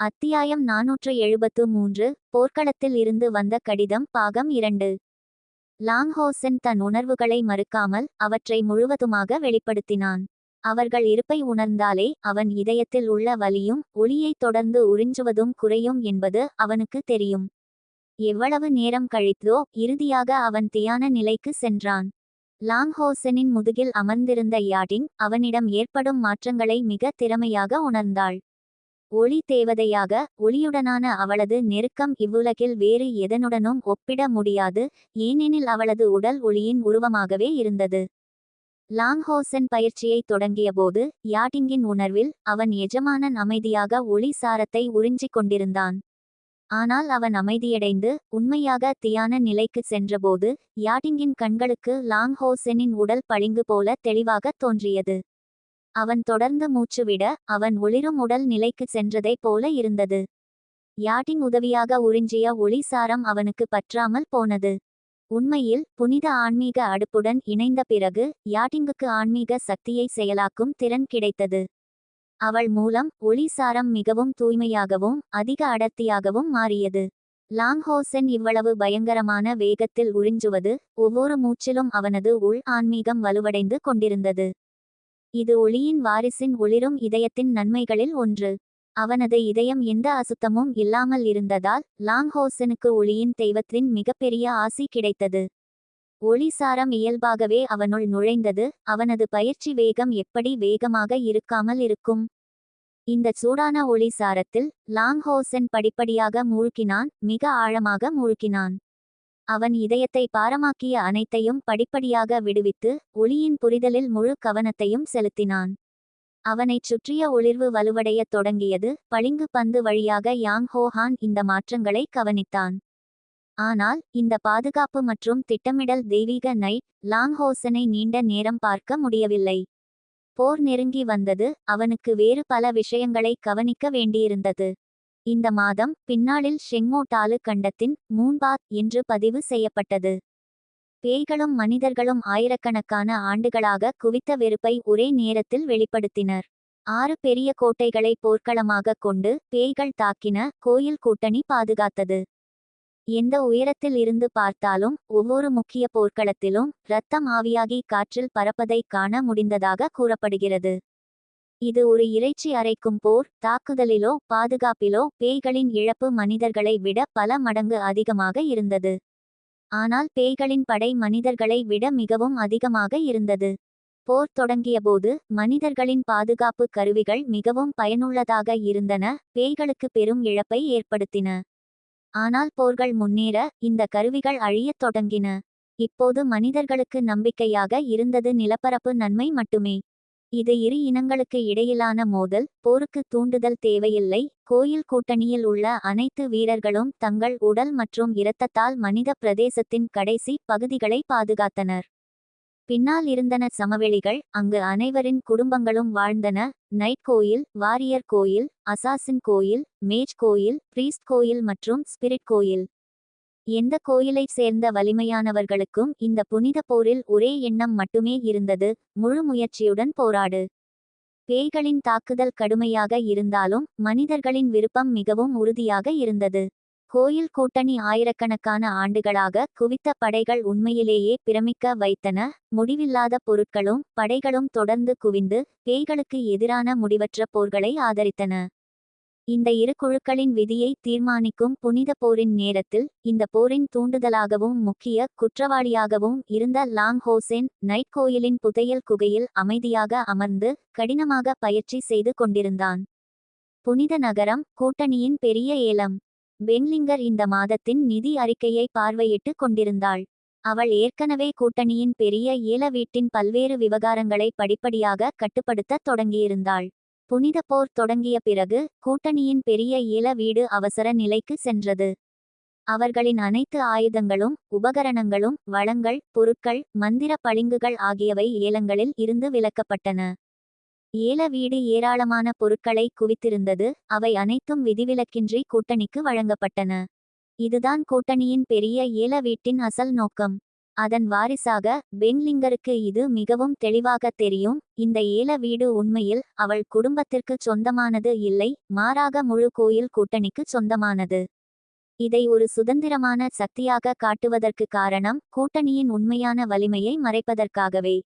அத்தியாயம் நாநூற்று எழுபத்து மூன்று போர்க்களத்தில் இருந்து வந்த கடிதம் பாகம் இரண்டு. லாங்ஹோசன் தன் உணர்வுகளை மறுக்காமல் அவற்றை முழுவதுமாக வெளிப்படுத்தினான். அவர்கள் இருப்பை உணர்ந்தாலே அவன் இதயத்தில் உள்ள வலியும் ஒளியைத் தொடர்ந்து உறிஞ்சுவதும் குறையும் என்பது அவனுக்கு தெரியும். எவ்வளவு நேரம் கழித்தோ இறுதியாக அவன் தியான நிலைக்கு சென்றான். லாங்ஹோசனின் முதுகில் அமர்ந்திருந்த யாடிங் அவனிடம் ஏற்படும் மாற்றங்களை மிக திறமையாக உணர்ந்தாள். ஒளி தேவதையாக ஒளியுடனான அவளது நெருக்கம் இவ்வுலகில் வேறு எதனுடனும் ஒப்பிட முடியாது ஏனெனில் அவளது உடல் ஒளியின் உருவமாகவே இருந்தது. லாங்ஹோசன் பயிற்சியை தொடங்கியபோது யாட்டிங்கின் உணர்வில் அவன் எஜமானன் அமைதியாக ஒளி சாரத்தை உறிஞ்சிக் கொண்டிருந்தான். ஆனால் அவன் அமைதியடைந்து உண்மையாக தியான நிலைக்கு சென்றபோது யாட்டிங்கின் கண்களுக்கு லாங்ஹோசனின் உடல் பளிங்கு போல தெளிவாகத் தோன்றியது. அவன் தொடர்ந்து மூச்சுவிட அவன் ஒளிரும் உடல் நிலைக்கு சென்றதைப் போல இருந்தது. யாட்டின் உதவியாக உறிஞ்சிய ஒளிசாரம் அவனுக்கு பற்றாமல் போனது. உண்மையில் புனித ஆன்மீக அடுப்புடன் இணைந்த பிறகு யாட்டிங்குக்கு ஆன்மீக சக்தியை செயலாக்கும் திறன் கிடைத்தது. அவள் மூலம் ஒளிசாரம் மிகவும் தூய்மையாகவும் அதிக அடர்த்தியாகவும் மாறியது. லாங்ஹோசன் இவ்வளவு பயங்கரமான வேகத்தில் உறிஞ்சுவது ஒவ்வொரு மூச்சிலும் அவனது உள் ஆன்மீகம் வலுவடைந்து கொண்டிருந்தது. இது ஒளியின் வாரிசின் ஒளிரும் இதயத்தின் நன்மைகளில் ஒன்று. அவனது இதயம் எந்த அசுத்தமும் இல்லாமல் இருந்ததால் லாங்ஹோசனுக்கு ஒளியின் தெய்வத்தின் மிகப்பெரிய ஆசி கிடைத்தது. ஒளிசாரம் இயல்பாகவே அவனுள் நுழைந்தது அவனது பயிற்சி வேகம் எப்படி வேகமாக இருக்காமல் இருக்கும்? இந்த சூடான ஒளிசாரத்தில் லாங்ஹோசன் படிப்படியாக மூழ்கினான் மிக ஆழமாக மூழ்கினான். அவன் இதயத்தை பாரமாக்கிய அனைத்தையும் படிப்படியாக விடுவித்து ஒளியின் புரிதலில் முழு கவனத்தையும் செலுத்தினான். அவனைச் சுற்றிய ஒளிர்வு வலுவடையத் தொடங்கியது. பளிங்கு பந்து வழியாக யாங் ஹோஹான் இந்த மாற்றங்களை கவனித்தான். ஆனால் இந்த பாதுகாப்பு மற்றும் திட்டமிடல் தெய்வீக நைட் லாங்ஹோசனை நீண்ட நேரம் பார்க்க முடியவில்லை. போர் நெருங்கி வந்தது. அவனுக்கு வேறு பல விஷயங்களை கவனிக்க வேண்டியிருந்தது. இந்த மாதம் பின்னாளில் ஷெங்மோட்டாலு கண்டத்தின் மூன்பாத் என்று பதிவு செய்யப்பட்டது. பேய்களும் மனிதர்களும் ஆயிரக்கணக்கான ஆண்டுகளாக குவித்த வெறுப்பை ஒரே நேரத்தில் வெளிப்படுத்தினர். ஆறு பெரிய கோட்டைகளை போர்க்களமாக கொண்டு பேய்கள் தாக்கின கோயில் கூட்டணி பாதுகாத்தது. எந்த உயரத்தில் இருந்து பார்த்தாலும் ஒவ்வொரு முக்கிய போர்க்களத்திலும் இரத்தம் ஆவியாகி காற்றில் பறப்பதை காண முடிந்ததாக கூறப்படுகிறது. இது ஒரு இறைச்சி அரைக்கும் போர் தாக்குதலிலோ பாதுகாப்பிலோ பேய்களின் இழப்பு மனிதர்களை விட பல மடங்கு அதிகமாக இருந்தது. ஆனால் பேய்களின் படை மனிதர்களை விட மிகவும் அதிகமாக இருந்தது. போர் தொடங்கியபோது மனிதர்களின் பாதுகாப்பு கருவிகள் மிகவும் பயனுள்ளதாக இருந்தன பேய்களுக்கு பெரும் இழப்பை ஏற்படுத்தின. ஆனால் போர்கள் முன்னேற இந்த கருவிகள் அழியத் தொடங்கின. இப்போது மனிதர்களுக்கு நம்பிக்கையாக இருந்தது நிலப்பரப்பு நன்மை மட்டுமே. இது இரு இனங்களுக்கு இடையிலான மோதல் போருக்கு தூண்டுதல் தேவையில்லை கோயில் கூட்டணியில் உள்ள அனைத்து வீரர்களும் தங்கள் உடல் மற்றும் இரத்தத்தால் மனித பிரதேசத்தின் கடைசி பகுதிகளை பாதுகாத்தனர். பின்னால் இருந்தன சமவெளிகள் அங்கு அனைவரின் குடும்பங்களும் வாழ்ந்தன நைட் கோயில் வாரியர் கோயில் அசாசின் கோயில் மேஜ் கோயில் பிரீஸ்ட் கோயில் மற்றும் ஸ்பிரிட் கோயில். எந்த கோயிலைச் சேர்ந்த வலிமையானவர்களுக்கும் இந்த புனித போரில் ஒரே எண்ணம் மட்டுமே இருந்தது முழு முயற்சியுடன் போராடு. பேய்களின் தாக்குதல் கடுமையாக இருந்தாலும் மனிதர்களின் விருப்பம் மிகவும் உறுதியாக இருந்தது. கோயில் கூட்டணி ஆயிரக்கணக்கான ஆண்டுகளாக குவித்த படைகள் உண்மையிலேயே பிரமிக்க வைத்தன முடிவில்லாத பொருட்களும் படைகளும் தொடர்ந்து குவிந்து பேய்களுக்கு எதிரான முடிவற்ற போர்களை ஆதரித்தன. இந்த இரு குழுக்களின் விதியை தீர்மானிக்கும் புனித போரின் நேரத்தில் இந்த போரின் தூண்டுதலாகவும் முக்கிய குற்றவாளியாகவும் இருந்த லாங் ஹோசேன் நைட் கோயிலின் புதையல் குகையில் அமைதியாக அமர்ந்து கடினமாக பயிற்சி செய்து கொண்டிருந்தான். புனித நகரம் கூட்டணியின் பெரிய ஏலம். பென்லிங்கர் இந்த மாதத்தின் நிதி அறிக்கையை பார்வையிட்டு கொண்டிருந்தாள். அவள் ஏற்கனவே கூட்டணியின் பெரிய ஏல வீட்டின் பல்வேறு விவகாரங்களை படிப்படியாக கட்டுப்படுத்தத் தொடங்கியிருந்தாள். புனித போர் தொடங்கிய பிறகு கூட்டணியின் பெரிய ஈழ வீடு அவசர நிலைக்கு சென்றது. அவர்களின் அனைத்து ஆயுதங்களும் உபகரணங்களும் வளங்கள் பொருட்கள் மந்திர பளிங்குகள் ஆகியவை ஏலங்களில் இருந்து விலக்கப்பட்டன. ஏல வீடு ஏராளமான பொருட்களை குவித்திருந்தது அவை அனைத்தும் விதிவிலக்கின்றி கூட்டணிக்கு வழங்கப்பட்டன. இதுதான் கூட்டணியின் பெரிய ஏல வீட்டின் அசல் நோக்கம். அதன் வாரிசாக பென்லிங்கருக்கு இது மிகவும் தெளிவாக தெரியும். இந்த ஏல வீடு உண்மையில் அவள் குடும்பத்திற்கு சொந்தமானது இல்லை மாறாக முழு கோயில் கூட்டணிக்கு சொந்தமானது. இதை ஒரு சுதந்திரமான சக்தியாக காட்டுவதற்கு காரணம் கூட்டணியின் உண்மையான வலிமையை மறைப்பதற்காகவே.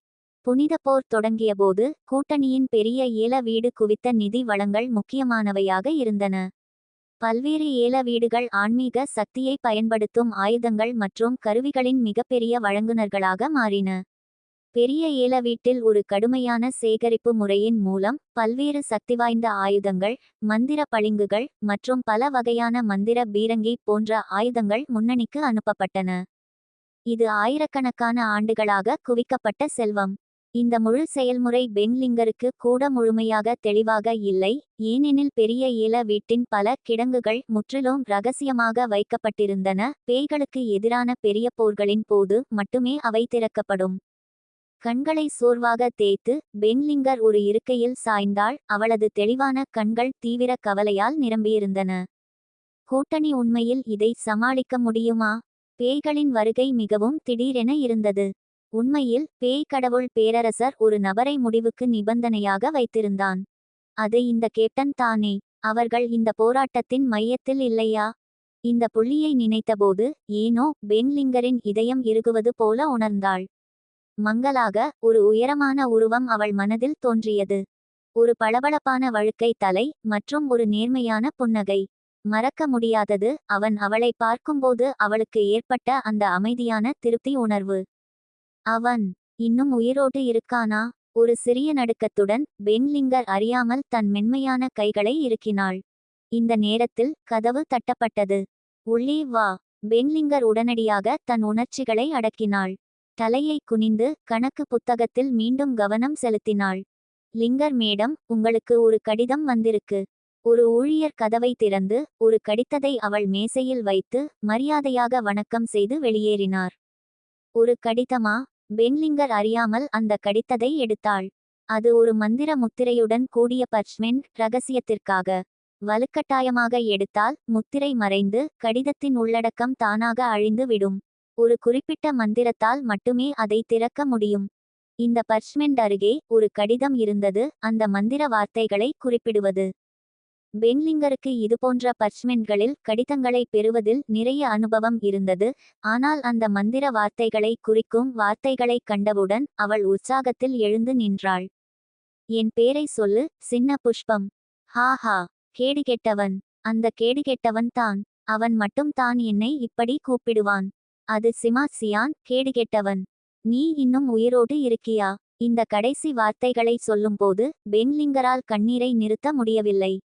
புனித போர் தொடங்கியபோது கூட்டணியின் பெரிய ஏல வீடு குவித்த நிதி வளங்கள் முக்கியமானவையாக இருந்தன. பல்வேறு ஏல வீடுகள் ஆன்மீக சக்தியை பயன்படுத்தும் ஆயுதங்கள் மற்றும் கருவிகளின் மிகப்பெரிய வழங்குனர்களாக மாறின. பெரிய ஏல வீட்டில் ஒரு கடுமையான சேகரிப்பு முறையின் மூலம் பல்வேறு சக்திவாய்ந்த ஆயுதங்கள் மந்திர பளிங்குகள் மற்றும் பல வகையான மந்திர பீரங்கி போன்ற ஆயுதங்கள் முன்னணிக்கு அனுப்பப்பட்டன. இது ஆயிரக்கணக்கான ஆண்டுகளாக குவிக்கப்பட்ட செல்வம். இந்த முழு செயல்முறை பென்லிங்கருக்கு கூட முழுமையாக தெளிவாக இல்லை ஏனெனில் பெரிய ஏல வீட்டின் பல கிடங்குகள் முற்றிலும் ரகசியமாக வைக்கப்பட்டிருந்தன பேய்களுக்கு எதிரான பெரிய போர்களின் போது மட்டுமே அவை திறக்கப்படும். கண்களை சோர்வாக தேய்த்து பென்லிங்கர் ஒரு இருக்கையில் சாய்ந்தாள் அவளது தெளிவான கண்கள் தீவிர கவலையால் நிரம்பியிருந்தன. கூட்டணி உண்மையில் இதை சமாளிக்க முடியுமா? பேய்களின் வருகை மிகவும் திடீரென இருந்தது. உண்மையில் பேய் கடவுள் பேரரசர் ஒரு நபரை முடிவுக்கு நிபந்தனையாக வைத்திருந்தான். அது இந்த கேப்டன் தானே அவர்கள் இந்த போராட்டத்தின் மையத்தில் இல்லையா? இந்த புள்ளியை நினைத்தபோது ஏனோ பென்லிங்கரின் இதயம் இறுகுவது போல உணர்ந்தாள். மங்கலாக ஒரு உயரமான உருவம் அவள் மனதில் தோன்றியது. ஒரு பளபளப்பான வழுக்கை தலை மற்றும் ஒரு நேர்மையான புன்னகை. மறக்க முடியாதது அவன் அவளை பார்க்கும்போது அவளுக்கு ஏற்பட்ட அந்த அமைதியான திருப்தி உணர்வு. அவன் இன்னும் உயிரோடு இருக்கானா? ஒரு சிறிய நடுக்கத்துடன் பென்லிங்கர் அறியாமல் தன் மென்மையான கைகளை இறுக்கினாள். இந்த நேரத்தில் கதவு தட்டப்பட்டது. உள்ளே வா. பென்லிங்கர் உடனடியாக தன் உணர்ச்சிகளை அடக்கினாள். தலையை குனிந்து கணக்கு புத்தகத்தில் மீண்டும் கவனம் செலுத்தினாள். லிங்கர் மேடம் உங்களுக்கு ஒரு கடிதம் வந்திருக்கு. ஒரு ஊழியர் கதவை திறந்து ஒரு கடித்ததை அவள் மேசையில் வைத்து மரியாதையாக வணக்கம் செய்து வெளியேறினார். ஒரு கடிதமா? பென்லிங்கர் அறியாமல் அந்த கடித்ததை எடுத்தாள். அது ஒரு மந்திர முத்திரையுடன் கூடிய பர்ச்மென்ட் ரகசியத்திற்காக. வலுக்கட்டாயமாக எடுத்தால் முத்திரை மறைந்து கடிதத்தின் உள்ளடக்கம் தானாக அழிந்து விடும். ஒரு குறிப்பிட்ட மந்திரத்தால் மட்டுமே அதை திறக்க முடியும். இந்த பர்ச்மெண்ட் அருகே ஒரு கடிதம் இருந்தது. அந்த மந்திர வார்த்தைகளை குறிப்பிடுவது. பென்லிங்கருக்கு இதுபோன்ற பர்ச்மென்ட்களில் கடிதங்களை பெறுவதில் நிறைய அனுபவம் இருந்தது. ஆனால் அந்த மந்திர வார்த்தைகளை குறிக்கும் வார்த்தைகளை கண்டவுடன் அவள் உற்சாகத்தில் எழுந்து நின்றாள். என் பேரை சொல்லு சின்ன புஷ்பம். ஹா ஹா. கேடுகெட்டவன். அந்த கேடுகெட்டவன் தான். அவன் மட்டும் தான் என்னை இப்படி கூப்பிடுவான். அது சிமா சியான் கேடு நீ இன்னும் உயிரோடு இருக்கியா? இந்த கடைசி வார்த்தைகளை சொல்லும்போது பென்லிங்கரால் கண்ணீரை நிறுத்த முடியவில்லை.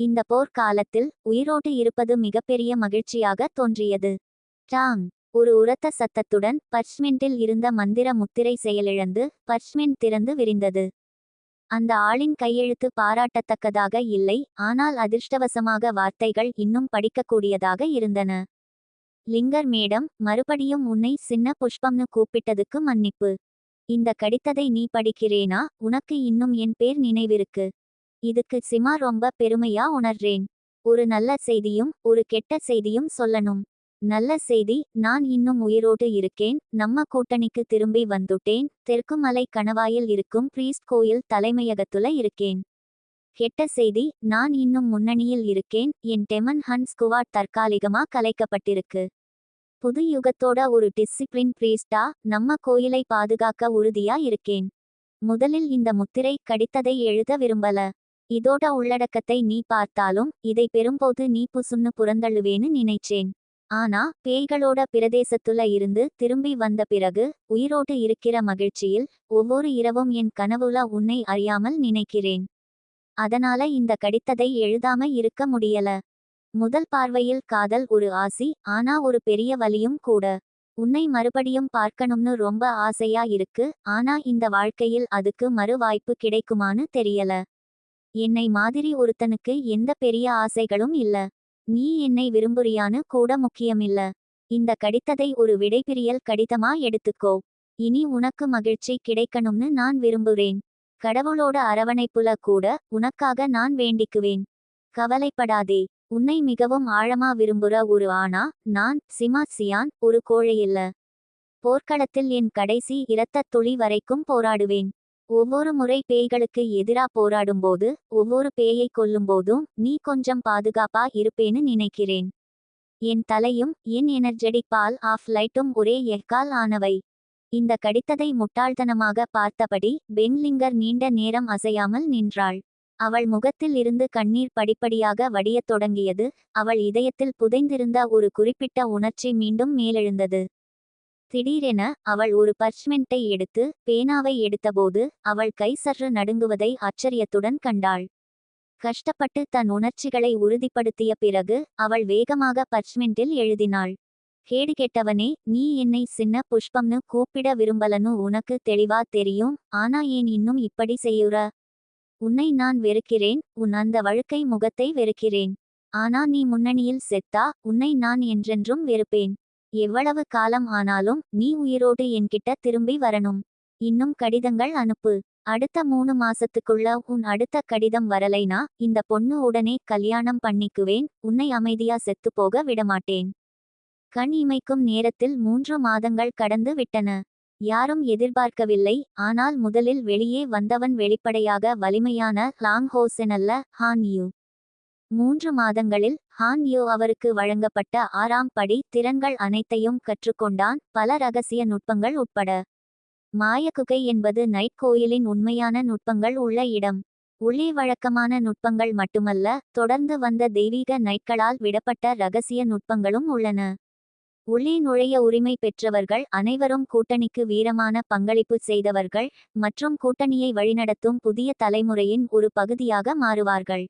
இந்த போர்க்காலத்தில் உயிரோடு இருப்பது மிகப்பெரிய மகிழ்ச்சியாக தோன்றியது. டாங் ஒரு உரத்த சத்தத்துடன் பர்ச்மெண்டில் இருந்த மந்திர முத்திரை செயலிழந்து பர்ச்மெண்ட் திறந்து விரிந்தது. அந்த ஆளின் கையெழுத்து பாராட்டத்தக்கதாக இல்லை ஆனால் அதிர்ஷ்டவசமாக வார்த்தைகள் இன்னும் படிக்கக்கூடியதாக இருந்தன. லிங்கர் மேடம் மறுபடியும் உன்னை சின்ன புஷ்பம்னு கூப்பிட்டதுக்கு மன்னிப்பு. இந்த கடித்ததை நீ படிக்கிறேனா? உனக்கு இன்னும் என் பேர் நினைவிருக்கு. இதுக்கு சிமா ரொம்ப பெருமையா உணர்றேன். ஒரு நல்ல செய்தியும் ஒரு கெட்ட செய்தியும் சொல்லணும். நல்ல செய்தி நான் இன்னும் உயிரோடு இருக்கேன் நம்ம கூட்டணிக்கு திரும்பி வந்துட்டேன் தெற்கு மலை கணவாயில் இருக்கும் பிரீஸ்ட் கோயில் தலைமையகத்துல இருக்கேன். கெட்ட செய்தி நான் இன்னும் முன்னணியில் இருக்கேன் என் டெமன் ஹன் ஸ்குவாட் தற்காலிகமா கலைக்கப்பட்டிருக்கு. புது யுகத்தோட ஒரு டிசிப்ளின் பிரீஸ்டா நம்ம கோயிலை பாதுகாக்க உறுதியா இருக்கேன். முதலில் இந்த முத்திரை கடித்ததை எழுத விரும்பல. இதோட உள்ளடக்கத்தை நீ பார்த்தாலும் இதை பெறும்போது நீ புசுன்னு புறந்தள்ளுவேன்னு நினைச்சேன். ஆனா பேய்களோட பிரதேசத்துல இருந்து திரும்பி வந்த பிறகு உயிரோடு இருக்கிற மகிழ்ச்சியில் ஒவ்வொரு இரவும் என் கனவுல உன்னை அறியாமல் நினைக்கிறேன். அதனால இந்த கடித்ததை எழுதாம இருக்க முடியல. முதல் பார்வையில் காதல் ஒரு ஆசி ஆனா ஒரு பெரிய வலியும் கூட. உன்னை மறுபடியும் பார்க்கணும்னு ரொம்ப ஆசையா இருக்கு ஆனா இந்த வாழ்க்கையில் அதுக்கு மறு வாய்ப்பு கிடைக்குமான்னு தெரியல. என்னை மாதிரி ஒருத்தனுக்கு எந்த பெரிய ஆசைகளும் இல்ல. நீ என்னை விரும்புறியான்னு கூட முக்கியமில்ல. இந்த கடித்ததை ஒரு விடைபிரியல் கடிதமா எடுத்துக்கோ. இனி உனக்கு மகிழ்ச்சி கிடைக்கணும்னு நான் விரும்புறேன். கடவுளோட அரவணைப்புல கூட உனக்காக நான் வேண்டிக்குவேன். கவலைப்படாதே. உன்னை மிகவும் ஆழமா விரும்புற ஒரு ஆனா நான் சிமா சியான் ஒரு கோழையில்ல. போர்க்களத்தில் என் கடைசி இரத்தத் துளி வரைக்கும் போராடுவேன். ஒவ்வொரு முறை பேய்களுக்கு எதிரா போராடும்போது ஒவ்வொரு பேயை கொல்லும்போதும் நீ கொஞ்சம் பாதுகாப்பா இருப்பேன்னு நினைக்கிறேன். என் தலையும் என் எனர்ஜெடிக் பால் ஆஃப் லைட்டும் ஒரே எக்கால் ஆனவை இந்த கடித்ததை முட்டாள்தனமாக பார்த்தபடி பென்லிங்கர் நீண்ட நேரம் அசையாமல் நின்றாள். அவள் முகத்தில் இருந்து கண்ணீர் படிப்படியாக வடியத் தொடங்கியது. அவள் இதயத்தில் புதைந்திருந்த ஒரு குறிப்பிட்ட உணர்ச்சி மீண்டும் மேலெழுந்தது. திடீரென அவள் ஒரு பர்ச்மெண்ட்டை எடுத்து பேனாவை எடுத்தபோது அவள் கை சற்று நடுங்குவதை ஆச்சரியத்துடன் கண்டாள். கஷ்டப்பட்டு தன் உணர்ச்சிகளை உறுதிப்படுத்திய பிறகு அவள் வேகமாக பர்ச்மெண்டில் எழுதினாள். கேடு கெட்டவனே நீ என்னை சின்ன புஷ்பம்னு கூப்பிட விரும்பலன்னு உனக்கு தெளிவா தெரியும் ஆனா ஏன் இன்னும் இப்படி செய்யுற? உன்னை நான் வெறுக்கிறேன் உன் அந்த வழுக்கை முகத்தை வெறுக்கிறேன். ஆனா நீ முன்னணியில் செத்தா உன்னை நான் என்றென்றும் வெறுப்பேன். எவ்வளவு காலம் ஆனாலும் நீ உயிரோடு என்கிட்ட திரும்பி வரணும். இன்னும் கடிதங்கள் அனுப்பு. அடுத்த மூணு மாசத்துக்குள்ள உன் அடுத்த கடிதம் வரலைனா இந்த பொண்ணு உடனே கல்யாணம் பண்ணிக்குவேன் உன்னை அமைதியா செத்து போக விடமாட்டேன். கண் இமைக்கும் நேரத்தில் மூன்று மாதங்கள் கடந்து விட்டன. யாரும் எதிர்பார்க்கவில்லை ஆனால் முதலில் வெளியே வந்தவன் வெளிப்படையாக வலிமையான லாங் ஹோசெனல்ல ஹான் யூ. மூன்று மாதங்களில் ஹான் யோ அவருக்கு வழங்கப்பட்ட ஆறாம் படி திறன்கள் அனைத்தையும் கற்றுக்கொண்டான். பல ரகசிய நுட்பங்கள் உட்பட மாயக்குகை என்பது நைட் கோயிலின் உண்மையான நுட்பங்கள் உள்ள இடம். உள்ளே வழக்கமான நுட்பங்கள் மட்டுமல்ல தொடர்ந்து வந்த தெய்வீக நைட்களால் விடப்பட்ட ரகசிய நுட்பங்களும் உள்ளன. உள்ளே நுழைய உரிமை பெற்றவர்கள் அனைவரும் கூட்டணிக்கு வீரமான பங்களிப்பு செய்தவர்கள் மற்றும் கூட்டணியை வழிநடத்தும் புதிய தலைமுறையின் ஒரு பகுதியாக மாறுவார்கள்.